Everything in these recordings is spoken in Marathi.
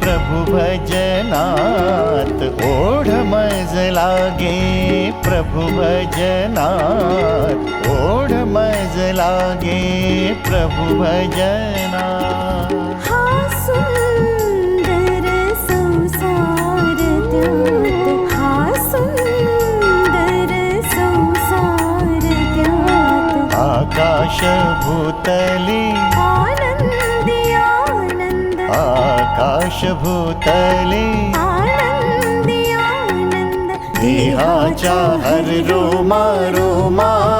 प्रभु भजनात ओढ मज लागे प्रभु भजनात ओढ मज लागे प्रभु भजनात त्यात आकाश भूतली आकाश भूतली आनंदी आनंद देहाच्या हर रोमा रोमात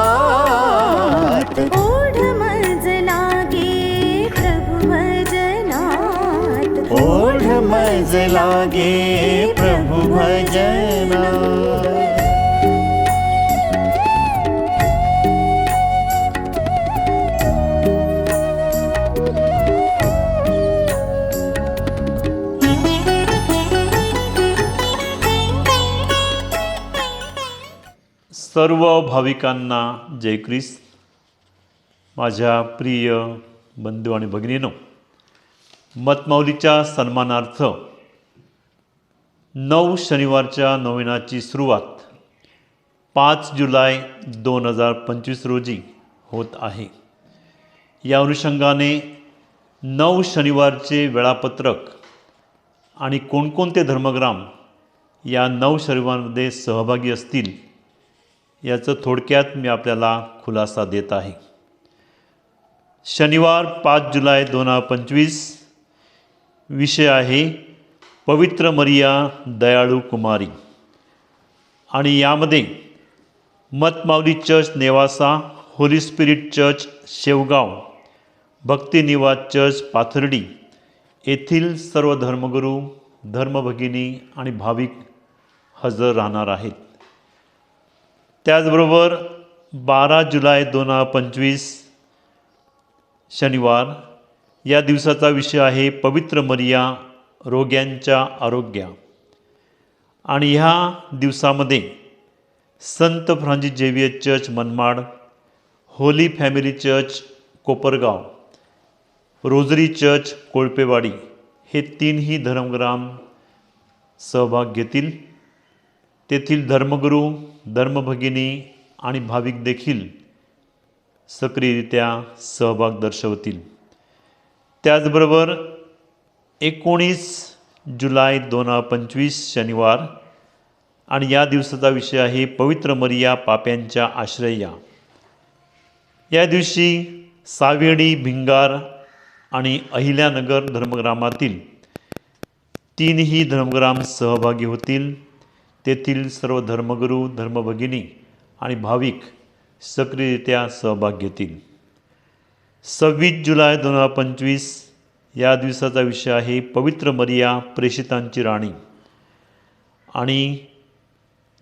ओढ मज लागे प्रभु भजनात ओढ मज लागे प्रभु भजना सर्व भाविकांना जय ख्रिस्त. माझ्या प्रिय बंधू आणि भगिनीनो मतमाऊलीच्या सन्मानार्थ नऊ शनिवारच्या नवीनाची सुरुवात पाच जुलै दोन हजार पंचवीस रोजी होत आहे. या अनुषंगाने नऊ शनिवारचे वेळापत्रक आणि कोणकोणते धर्मग्राम या नऊ शनिवारमध्ये सहभागी असतील याचं थोडक्यात मी आपल्याला खुलासा देत आहे. शनिवार पाच जुलै दोन हजार पंचवीस विषय आहे पवित्र मरिया दयाळू कुमारी. आणि यामध्ये मतमावली church Newasa holy spirit church Shevgaon Bhaktinivas church Pathardi येथील सर्व धर्मगुरू धर्मभगिनी आणि भाविक हजर राहणार आहेत. त्याचबरोबर बारा जुलै दोन हजार पंचवीस शनिवार या दिवसाचा विषय आहे पवित्र मरिया रोग्यांच्या आरोग्या. आणि ह्या दिवसामध्ये संत Francis Xavier church Manmad holy family church Kopargaon rosary church Kolpewadi हे तीनही धर्मग्राम सहभाग घेतील. तेथील धर्मगुरू धर्मभगिनी आणि भाविक देखील सक्रियरित्या सहभाग दर्शवतील. त्याचबरोबर एकोणीस जुलै दोन हजार पंचवीस शनिवार आणि या दिवसाचा विषय आहे पवित्र मरिया पाप्यांच्या आश्रया या दिवशी सावेडी भिंगार आणि अहिल्यानगर धर्मग्रामातील तीनही धर्मग्राम सहभागी होतील. तेथील सर्व धर्मगुरू धर्मभगिनी आणि भाविक सक्रियरित्या सहभाग घेतील. सव्वीस जुलै दोन हजार पंचवीस या दिवसाचा विषय आहे पवित्र मरिया प्रेषितांची राणी. आणि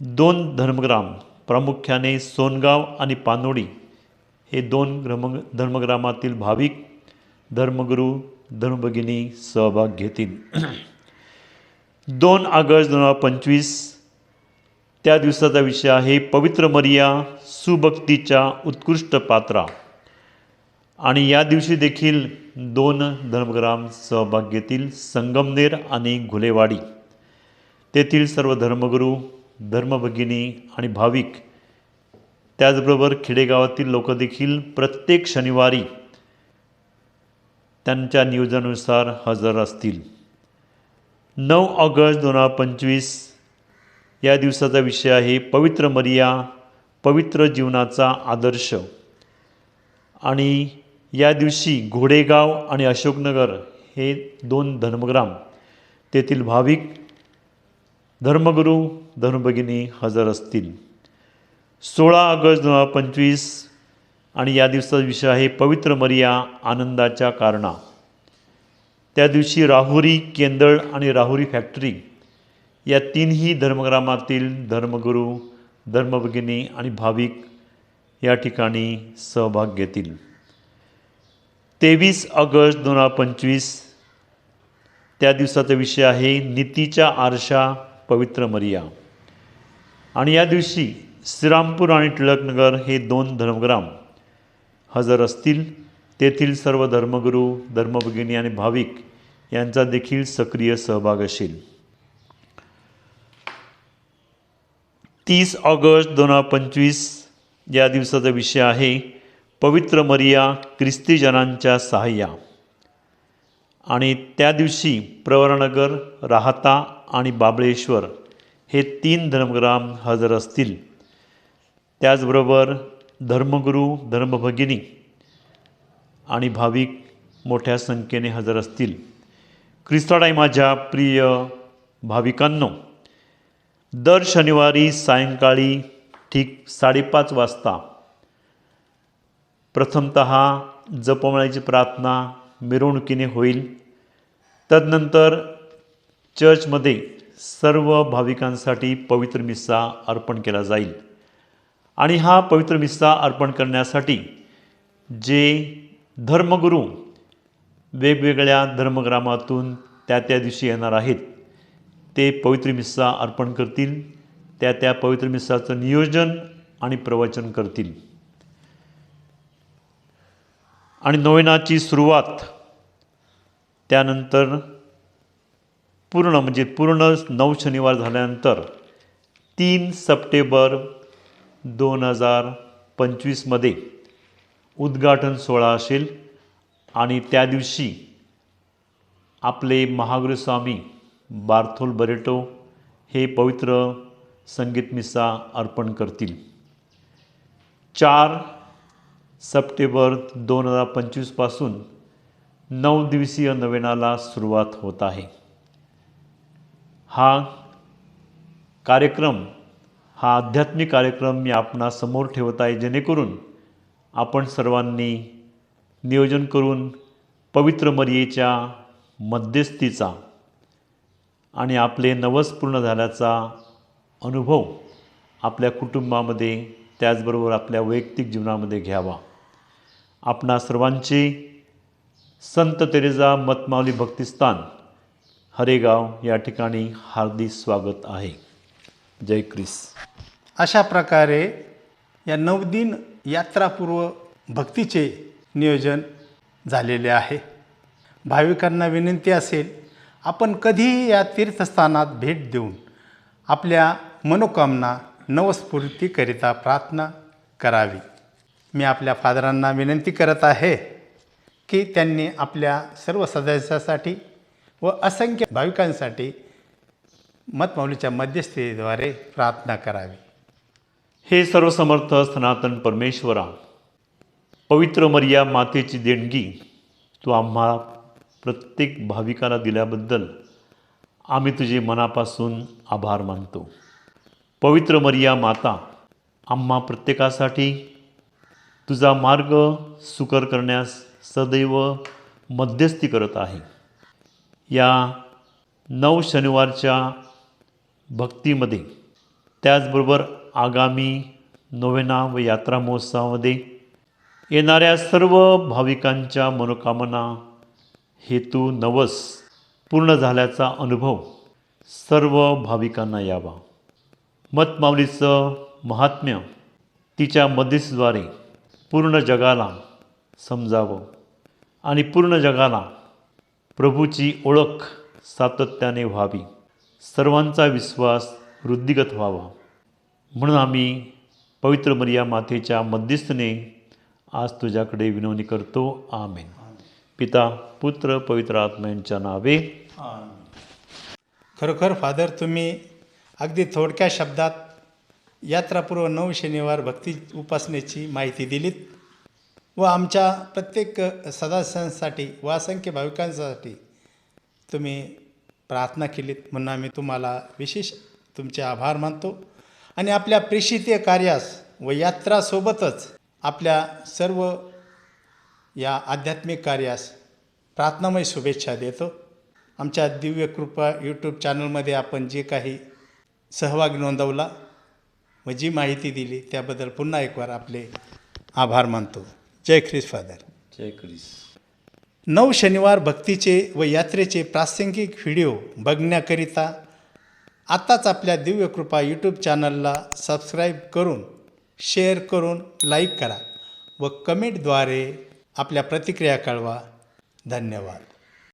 दोन धर्मग्राम प्रामुख्याने सोनगाव आणि पानोडी हे दोन धर्म धर्मग्रामातील भाविक धर्मगुरू धर्मभगिनी सहभाग घेतील. दोन ऑगस्ट दोन हजार पंचवीस त्या दिवसाचा विषय आहे पवित्र मरिया सुभक्तीच्या उत्कृष्ट पात्रा. आणि या दिवशी देखील दोन धर्मग्राम सहभाग घेतील संगमनेर आणि घुलेवाडी तेथील सर्व धर्मगुरू धर्मभगिनी आणि भाविक त्याचबरोबर खेडेगावातील लोक देखील प्रत्येक शनिवारी त्यांच्या नियोजनानुसार हजर असतील. नऊ ऑगस्ट दोन हजार पंचवीस या दिवसाचा विषय आहे पवित्र मरिया पवित्र जीवनाचा आदर्श. आणि या दिवशी घोडेगाव आणि अशोकनगर हे दोन धर्मग्राम तेथील भाविक धर्मगुरू धर्मभगिनी हजर असतील. सोळा ऑगस्ट दोन हजार पंचवीस आणि या दिवसाचा विषय आहे पवित्र मरिया आनंदाच्या कारणा त्या दिवशी राहुरी केंदळ आणि राहुरी फॅक्टरी या तीनही धर्मग्रामातील धर्मगुरू धर्मभगिनी आणि भाविक या ठिकाणी सहभाग घेतील. तेवीस ऑगस्ट दोन हजार पंचवीस त्या दिवसाचा विषय आहे नीतीच्या आरशा पवित्र मरिया. आणि या दिवशी श्रीरामपूर आणि टिळकनगर हे दोन धर्मग्राम हजर असतील. तेथील सर्व धर्मगुरू धर्मभगिनी आणि भाविक यांचा देखील सक्रिय सहभाग असेल. तीस ऑगस्ट दोन हजार पंचवीस या दिवसाचा विषय आहे पवित्र मरिया ख्रिस्तीजनांच्या सहाय्या. आणि त्या दिवशी प्रवरनगर राहता आणि बाबळेश्वर हे तीन धर्मग्राम हजर असतील. त्याचबरोबर धर्मगुरू धर्मभगिनी आणि भाविक मोठ्या संख्येने हजर असतील. ख्रिस्ताडाई माझ्या प्रिय भाविकांनो दर शनिवारी सायंकाळी ठीक साडेपाच वाजता प्रथमत जपमाळ्याची प्रार्थना मिरवणुकीने होईल. तदनंतर चर्चमध्ये सर्व भाविकांसाठी पवित्र मिस्सा अर्पण केला जाईल. आणि हा पवित्र मिस्सा अर्पण करण्यासाठी जे धर्मगुरू वेगवेगळ्या धर्मग्रामातून त्या त्या दिवशी येणार आहेत. ते पवित्र मिस्सा अर्पण करतील त्या त्या पवित्र मिस्साचं नियोजन आणि प्रवचन करतील. आणि नोवेनाची सुरुवात त्यानंतर पूर्ण म्हणजे पूर्ण नऊ शनिवार झाल्यानंतर तीन सप्टेंबर दोन हजार पंचवीसमध्ये उद्घाटन सोहळा असेल आणि त्या दिवशी आपले महागुरुस्वामी बार्थोल बरेटो हे पवित्र संगीत मिसा अर्पण करतील. चार सप्टेंबर दोन हजार पंचवीसपासून नऊ दिवसीय नवेनाला सुरुवात होत आहे. हा कार्यक्रम हा आध्यात्मिक कार्यक्रम मी आपणासमोर ठेवत आहे जेणेकरून आपण सर्वांनी नियोजन करून पवित्र मरियेच्या मध्यस्थीचा आणि आपले नवस पूर्ण झाल्याचा अनुभव आपल्या कुटुंबामध्ये त्याचबरोबर आपल्या वैयक्तिक जीवनामध्ये घ्यावा. आपणा सर्वांचे संत तेरेजा मतमावली भक्तिस्थान हरेगाव या ठिकाणी हार्दिक स्वागत आहे. जय क्रिस. अशा प्रकारे या नवदिन यात्रापूर्व भक्तीचे नियोजन झालेले आहे. भाविकांना विनंती असेल आपण कधीही या तीर्थस्थानात भेट देऊन आपल्या मनोकामना नवस्फूर्तीकरिता प्रार्थना करावी. मी आपल्या फादरांना विनंती करत आहे की त्यांनी आपल्या सर्व सदस्यासाठी व असंख्य भाविकांसाठी मतमौलीच्या मध्यस्थीद्वारे प्रार्थना करावी. हे सर्वसमर्थ सनातन परमेश्वरा पवित्र मर्या मातेची देणगी तू आम्हा प्रत्येक भाविकाला दिल्याबद्दल आम्ही तुझे मनापासून आभार मानतो. पवित्र मरिया माता आम्हा प्रत्येकासाठी तुझा मार्ग सुकर करण्यास सदैव मध्यस्थी करत आहे. या नऊ शनिवारच्या भक्तीमध्ये त्याचबरोबर आगामी नोवेना व यात्रा महोत्सवामध्ये येणाऱ्या सर्व भाविकांच्या मनोकामना हेतू नवस पूर्ण झाल्याचा अनुभव सर्व भाविकांना यावा. मतमावलीचं महात्म्य तिच्या मध्यस्थीद्वारे पूर्ण जगाला समजावं आणि पूर्ण जगाला प्रभूची ओळख सातत्याने व्हावी. सर्वांचा विश्वास वृद्धिगत व्हावा. म्हणून आम्ही पवित्र मरिया मातेच्या मध्यस्थने आज तुझ्याकडे विनवणी करतो. आमेन. पिता पुत्र पवित्र आत्म्यांच्या नावे. खरोखर फादर तुम्ही अगदी थोडक्या शब्दात यात्रापूर्व नऊ शनिवार भक्ती उपासनेची माहिती दिलीत व आमच्या प्रत्येक सदस्यांसाठी व असंख्य भाविकांसाठी तुम्ही प्रार्थना केलीत. म्हणून आम्ही तुम्हाला विशेष तुमचे आभार मानतो. आणि आपल्या प्रेषितीय कार्यास व यात्रासोबतच आपल्या सर्व या आध्यात्मिक कार्यास प्रार्थनामय शुभेच्छा देतो. आमच्या दिव्य कृपा यूट्यूब चॅनलमध्ये आपण जे काही सहभाग नोंदवला व जी माहिती दिली त्याबद्दल पुन्हा एक वार आपले आभार मानतो. जय ख्रिस फादर. जय ख्रिस नऊ शनिवार भक्तीचे व यात्रेचे प्रासंगिक व्हिडिओ बघण्याकरिता आत्ताच आपल्या दिव्य कृपा यूट्यूब चॅनलला सबस्क्राईब करून शेअर करून लाईक करा व कमेंटद्वारे आपल्या प्रतिक्रिया कळवा. धन्यवाद.